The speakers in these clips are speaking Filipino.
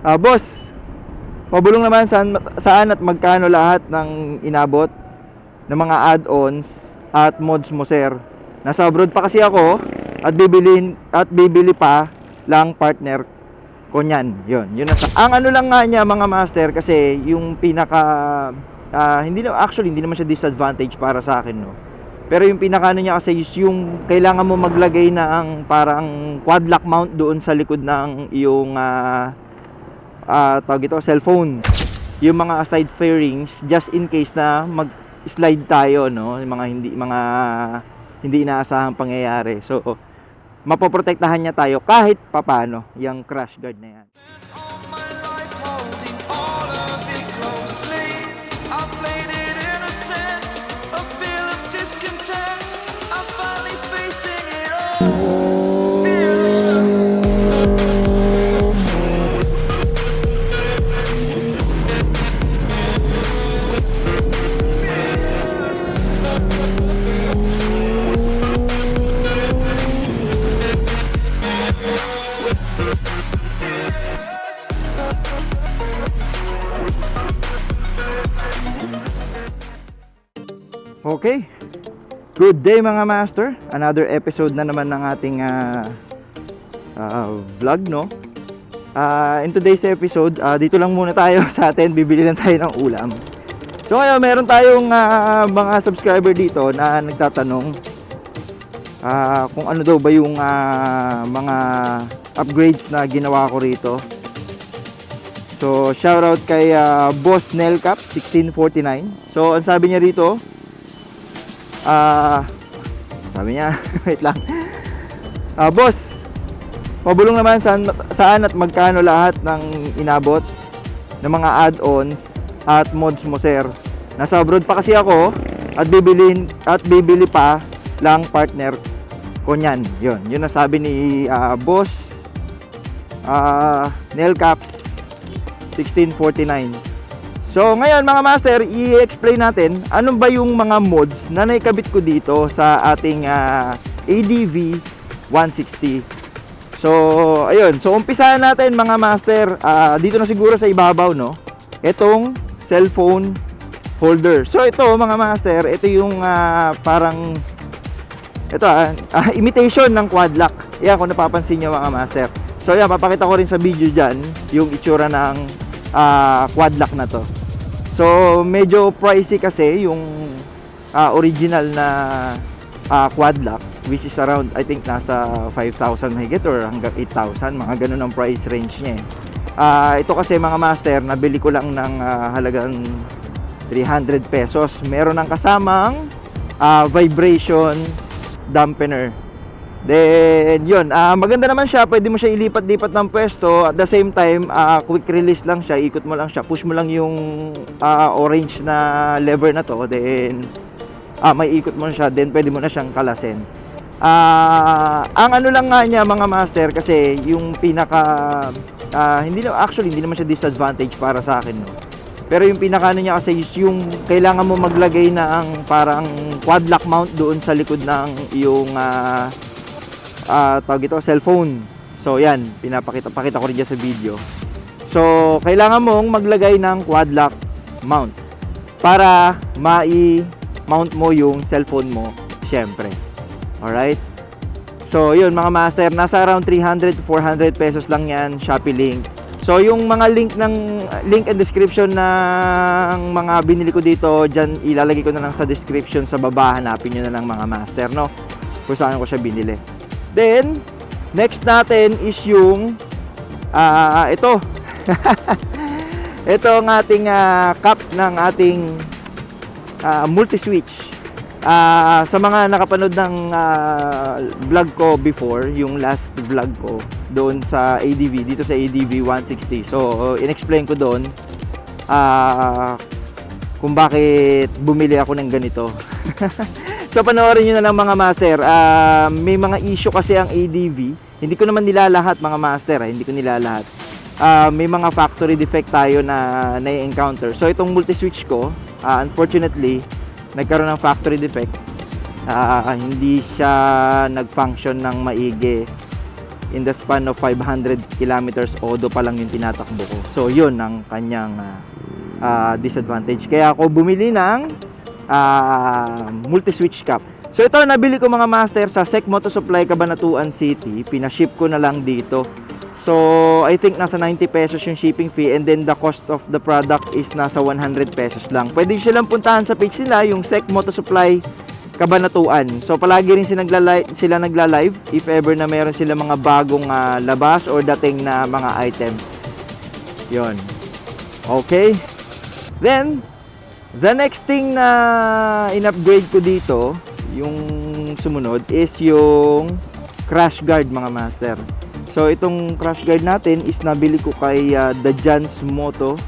Ah, boss, pabulong naman saan, saan at magkano lahat ng inabot ng mga add-ons at mods mo, sir. Nasa abroad pa kasi ako at bibili at bibili pa lang partner ko niyan. 'Yun, yun na. Ang ano lang nga niya mga master kasi yung pinaka ah, hindi na actually hindi naman siya disadvantage para sa akin, no. Pero yung pinaka ano niya kasi is yung kailangan mo maglagay na ang parang quad lock mount doon sa likod ng iyong ah ah tawag ito, cellphone. Yung mga side fairings just in case na mag-slide tayo, no? Yung mga hindi mga hindi inaasahang pangyayari. So mapoprotektahan niya tayo kahit papano yung crash guard na yan. Okay. Good day mga master. Another episode na naman ng ating ah, ah, vlog, no? Ah, in today's episode, ah, dito lang muna tayo sa atin. Bibili lang tayo ng ulam. So ngayon, meron tayong ah, mga subscriber dito na nagtatanong ah, kung ano daw ba yung ah, mga upgrades na ginawa ko rito. So, shoutout kay ah, Boss Nelcap 1649. So, ang sabi niya rito, Ah, sabi niya, wait lang. Ah, boss, pabulong naman saan, saan at magkano lahat ng inabot ng mga add-ons at mods mo, sir. Nasa abroad pa kasi ako at bibili at bibili pa lang partner ko niyan. 'Yun, yun ang sabi ni ah, boss ah Nelcaps 1649. So ngayon mga master, i-explain natin ano ba yung mga mods na naikabit ko dito sa ating ah, ADV 160. So ayun, so umpisahan natin mga master, Ah, dito na siguro sa ibabaw no. Itong cellphone holder. So ito mga master, ito yung ah, parang ito ah, imitation ng quad lock. Yan kung napapansin niyo mga master. So yan, papakita ko rin sa video dyan yung itsura ng ah, quad lock na to. So medyo pricey kasi yung ah, original na ah, quad lock which is around I think nasa 5,000 higit or hanggang 8,000 mga ganun ang price range niya eh. Ah, ito kasi mga master nabili ko lang ng ah, halagang 300 pesos. Meron ng kasamang ah, vibration dampener. Then, yun. ah maganda naman siya. Pwede mo siya ilipat-lipat ng pwesto. At the same time, ah, quick release lang siya. Ikot mo lang siya. Push mo lang yung ah, orange na lever na to. Then, ah, may ikot mo siya. Then, pwede mo na siyang kalasin. Ah, ang ano lang nga niya mga master kasi yung pinaka ah, hindi na actually hindi naman siya disadvantage para sa akin no. Pero yung pinaka ano niya kasi is yung kailangan mo maglagay na ang parang quad lock mount doon sa likod ng iyong ah ah tawag ito, cellphone. So yan, pinapakita pakita ko rin dyan sa video. So, kailangan mong maglagay ng quad lock mount para mai-mount mo yung cellphone mo, syempre. Alright? So, yun mga master, nasa around 300 to 400 pesos lang yan, Shopee link. So, yung mga link ng link and description ng mga binili ko dito, dyan ilalagay ko na lang sa description sa baba, hanapin nyo na lang mga master, no? Kung saan ko siya binili. Then, next natin is yung ah ito. ito ang ating ah, cap ng ating ah, multi-switch. Ah, sa mga nakapanood ng ah, vlog ko before, yung last vlog ko doon sa ADV, dito sa ADV 160. So, in-explain ko doon ah kung bakit bumili ako ng ganito. so, panoorin nyo na lang mga master. Ah, may mga issue kasi ang ADV. Hindi ko naman nilalahat mga master, ah, hindi ko nilalahat. Ah, may mga factory defect tayo na na-encounter. So, itong multi-switch ko, ah, unfortunately, nagkaroon ng factory defect. Ah, hindi siya nag-function ng maigi. in the span of 500 kilometers odo pa lang yung tinatakbo ko. So, yun ang kanyang ah, ah, disadvantage. Kaya ako bumili ng ah, multi-switch cap. So, ito nabili ko mga master sa Sec Moto Supply Cabanatuan City. Pinaship ko na lang dito. So, I think nasa 90 pesos yung shipping fee and then the cost of the product is nasa 100 pesos lang. Pwede silang puntahan sa page nila, yung Sec Moto Supply Kabanatuan. So palagi rin sila, nagla sila nagla-live if ever na meron sila mga bagong ah, labas or dating na mga items. 'Yon. Okay. Then the next thing na in-upgrade ko dito, yung sumunod is yung crash guard mga master. So itong crash guard natin is nabili ko kay ah, The Jans Moto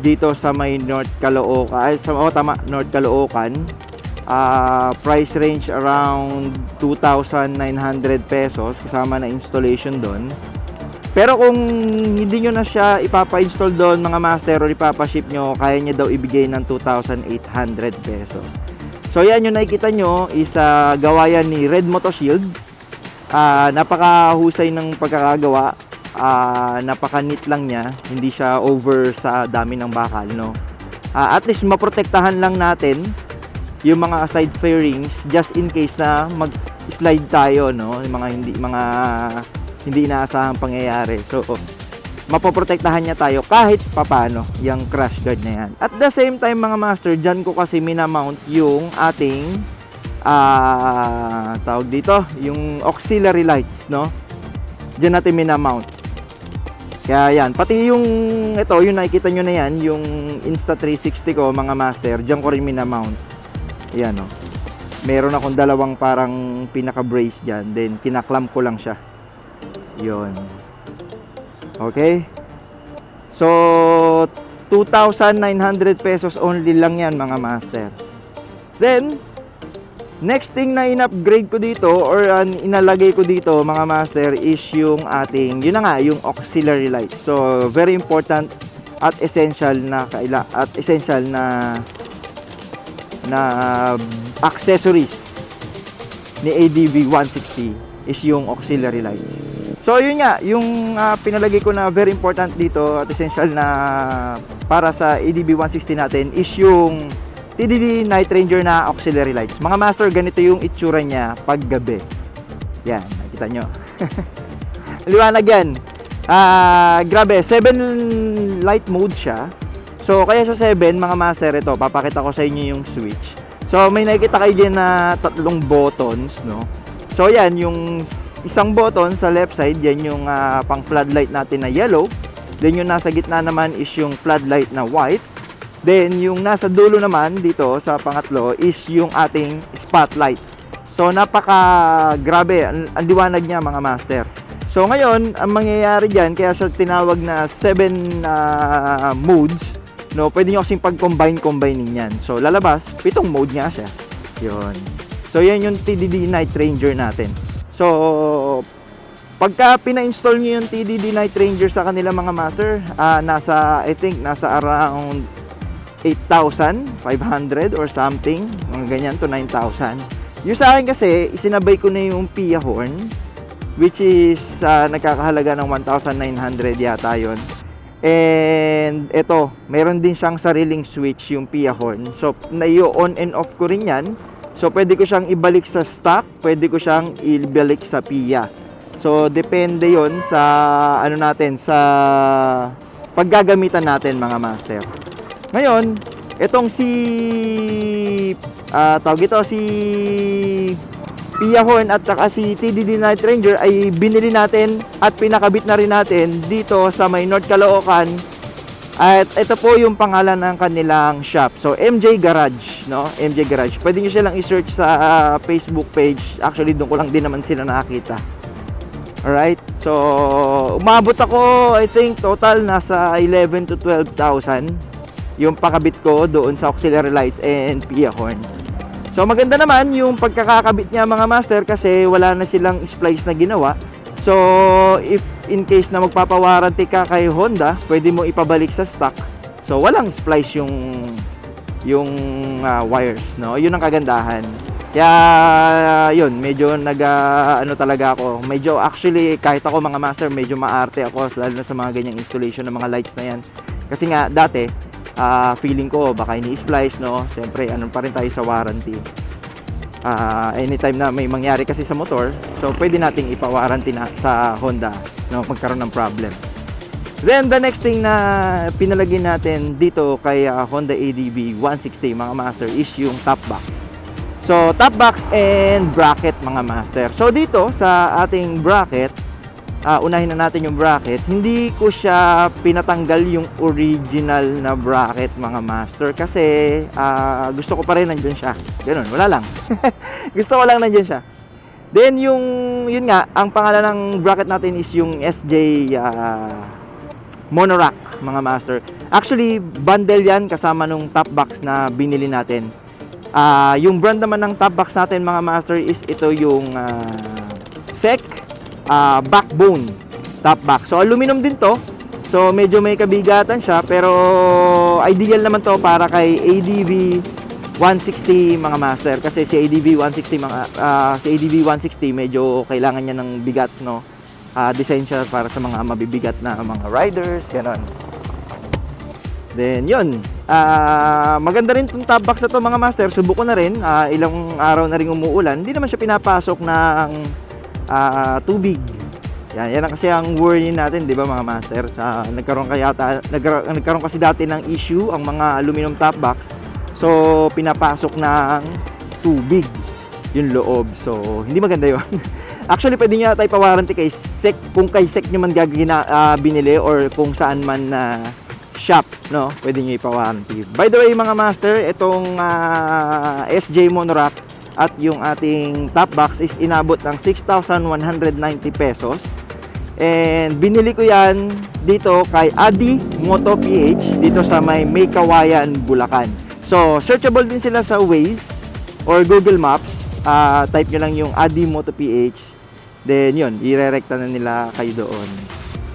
dito sa may North Caloocan, ay sa oh, tama, North Caloocan. Ah, price range around 2,900 pesos kasama na installation doon. Pero kung hindi nyo na siya ipapa-install doon mga master or ipapa-ship nyo, kaya niya daw ibigay ng 2,800 pesos. So yan yung nakikita nyo is ah, gawa yan ni Red Moto Shield. Ah, napakahusay ng pagkakagawa. Ah, napaka-neat lang niya. Hindi siya over sa dami ng bakal, no? Ah, at least maprotektahan lang natin yung mga side fairings just in case na mag-slide tayo, no? Yung mga hindi mga hindi inaasahang pangyayari. So, mapoprotektahan niya tayo kahit papano yung crash guard na yan. At the same time mga master, dyan ko kasi minamount yung ating ah tawag dito, yung auxiliary lights, no? Diyan natin minamount. Kaya yan, pati yung ito, yung nakikita nyo na yan, yung Insta360 ko mga master, diyan ko rin minamount. Yan no. Meron akong dalawang parang pinaka-brace dyan, then kinaklam ko lang siya. Yon. Okay? So, 2,900 pesos only lang yan mga master. Then, next thing na in-upgrade ko dito or uh, inalagay ko dito mga master is yung ating, yun na nga, yung auxiliary light. So, very important at essential na kaila at essential na na accessories ni ADV 160 is yung auxiliary light. So yun nga, yung ah, pinalagay ko na very important dito at essential na para sa ADB 160 natin is yung TDD Night Ranger na auxiliary lights. Mga master, ganito yung itsura niya pag gabi. Yan, nakita nyo. Liwanag yan. Ah, grabe, 7 light mode siya. So, kaya sa 7, mga master, ito, papakita ko sa inyo yung switch. So, may nakikita kayo dyan na tatlong buttons, no? So, yan, yung isang button sa left side, yan yung ah, pang floodlight natin na yellow. Then, yung nasa gitna naman is yung floodlight na white. Then, yung nasa dulo naman dito sa pangatlo is yung ating spotlight. So, napaka grabe, ang, liwanag niya mga master. So, ngayon, ang mangyayari dyan, kaya siya tinawag na 7 ah, modes, no, pwede nyo kasing pag-combine-combine yan. So, lalabas, pitong mode nga siya. Yun. So, yan yung TDD Night Ranger natin. So, pagka pina-install nyo yung TDD Night Ranger sa kanila mga master, ah, nasa, I think, nasa around 8,500 or something, mga ganyan to 9,000. Yung sa akin kasi, isinabay ko na yung Pia Horn, which is ah, nagkakahalaga ng 1,900 yata yon. And ito, meron din siyang sariling switch yung Pia Horn. So, na-on and off ko rin yan. So, pwede ko siyang ibalik sa stock, pwede ko siyang ibalik sa Pia. So, depende yon sa ano natin, sa paggagamitan natin mga master. Ngayon, itong si ah tawag ito si Pia Horn at saka si TDD Night Ranger ay binili natin at pinakabit na rin natin dito sa may North Caloocan. At ito po yung pangalan ng kanilang shop. So MJ Garage, no? MJ Garage. Pwede niyo silang i-search sa ah, Facebook page. Actually, doon ko lang din naman sila nakakita. Alright? So, umabot ako, I think, total nasa 11 to 12,000 yung pakabit ko doon sa auxiliary lights and Pia horn. So maganda naman yung pagkakakabit niya mga master kasi wala na silang splice na ginawa. So if in case na magpapawarranty ka kay Honda, pwede mo ipabalik sa stock. So walang splice yung yung ah, wires, no? Yun ang kagandahan. Kaya yun, medyo nag ah, ano talaga ako. Medyo actually kahit ako mga master, medyo maarte ako lalo na sa mga ganyang installation ng mga lights na yan. Kasi nga dati ah, feeling ko baka ini-splice no. Siyempre ano pa rin tayo sa warranty. Ah, anytime na may mangyari kasi sa motor, so pwede nating ipa-warranty na sa Honda no magkaroon ng problem. Then the next thing na pinalagay natin dito kay ah, Honda ADV 160 mga master is yung top box. So top box and bracket mga master. So dito sa ating bracket, ah, unahin na natin yung bracket. Hindi ko siya pinatanggal yung original na bracket mga master kasi ah, gusto ko pa rin nandiyan siya. Ganun, wala lang. gusto ko lang nandiyan siya. Then yung yun nga, ang pangalan ng bracket natin is yung SJ ah, monorack mga master. Actually, bundle yan kasama nung top box na binili natin. Ah, yung brand naman ng top box natin mga master is ito yung ah, SEC ah, backbone top box. So aluminum din to. So medyo may kabigatan siya pero ideal naman to para kay ADV 160 mga master kasi si ADV 160 mga ah, si ADV 160 medyo kailangan niya ng bigat no. Ah, design siya para sa mga mabibigat na mga riders, ganon. Then, yun. Ah, maganda rin itong top box na to mga master. Subuko na rin. Ah, ilang araw na rin umuulan. Hindi naman siya pinapasok ng ah, tubig. Yan, yan kasi ang worry natin, 'di ba mga master? Sa nagkaroon kaya nagkaroon, nagkaroon kasi dati ng issue ang mga aluminum top box. So, pinapasok ng tubig yung loob. So, hindi maganda 'yon. Actually, pwede niya tayo pa-warranty kay SEC kung kay SEC niyo man gagina, ah, binili or kung saan man na shop, no? Pwede niyo ipa-warranty. By the way, mga master, itong ah, SJ Monorack at yung ating top box is inabot ng 6,190 pesos. And binili ko yan dito kay Adi Moto PH dito sa may May Kawayan, Bulacan. So, searchable din sila sa Waze or Google Maps. Ah, type nyo lang yung Adi Moto PH. Then yun, irerekta na nila kayo doon.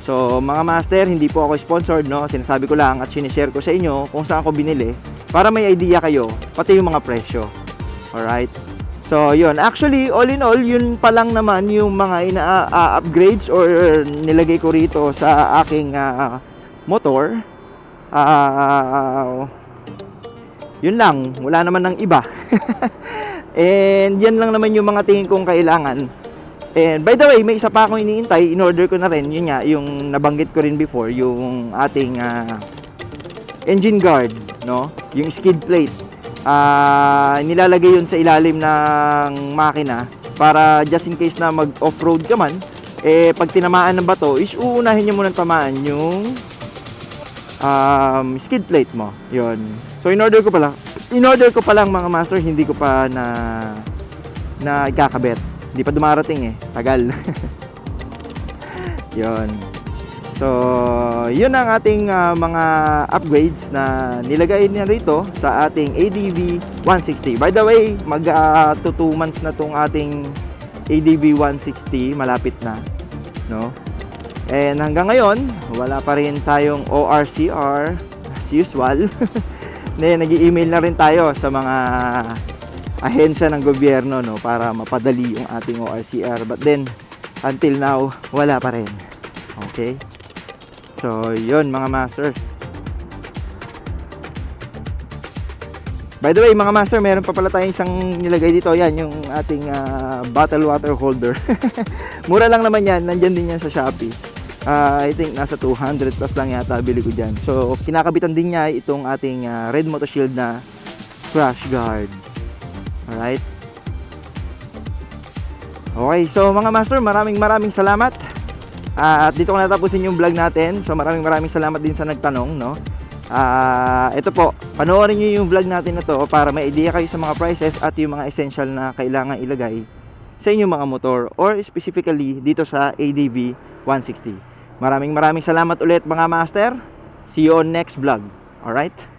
So, mga master, hindi po ako sponsored, no? Sinasabi ko lang at sinishare ko sa inyo kung saan ko binili para may idea kayo, pati yung mga presyo. Alright? So, yun. Actually, all in all, yun pa lang naman yung mga ina-upgrades or nilagay ko rito sa aking ah, motor. Ah, yun lang. Wala naman ng iba. And yan lang naman yung mga tingin kong kailangan. And by the way, may isa pa akong iniintay. In-order ko na rin. Yun nga, yung nabanggit ko rin before, yung ating ah, engine guard, no? Yung skid plate. Ah, nilalagay yun sa ilalim ng makina para just in case na mag-off-road ka man, eh pag tinamaan ng bato is uunahin niyo muna tamaan yung um, skid plate mo. Yun. So in order ko pala, in order ko pa lang mga master, hindi ko pa na na ikakabit. Hindi pa dumarating eh. Tagal. Yun. So, yun ang ating ah, mga upgrades na nilagay niya rito sa ating ADV 160. By the way, mag 2 months na tong ating ADV 160, malapit na, no? And hanggang ngayon, wala pa rin tayong ORCR as usual. Then, nag-email na rin tayo sa mga ahensya ng gobyerno no para mapadali yung ating ORCR. But then, until now, wala pa rin. Okay? So, yun mga masters. By the way, mga master, meron pa pala tayong isang nilagay dito. Yan, yung ating ah, bottle water holder. Mura lang naman yan. Nandyan din yan sa Shopee. Ah, I think nasa 200 plus lang yata bili ko dyan. So, kinakabitan din niya itong ating ah, Red Moto Shield na crash guard. Alright? Okay, so mga master, maraming maraming salamat. Ah, at dito ko natapusin yung vlog natin. So maraming maraming salamat din sa nagtanong, no? Ah, ito po, panoorin niyo yung vlog natin na to para may idea kayo sa mga prices at yung mga essential na kailangan ilagay sa inyong mga motor or specifically dito sa ADV 160. Maraming maraming salamat ulit mga master. See you on next vlog. Alright?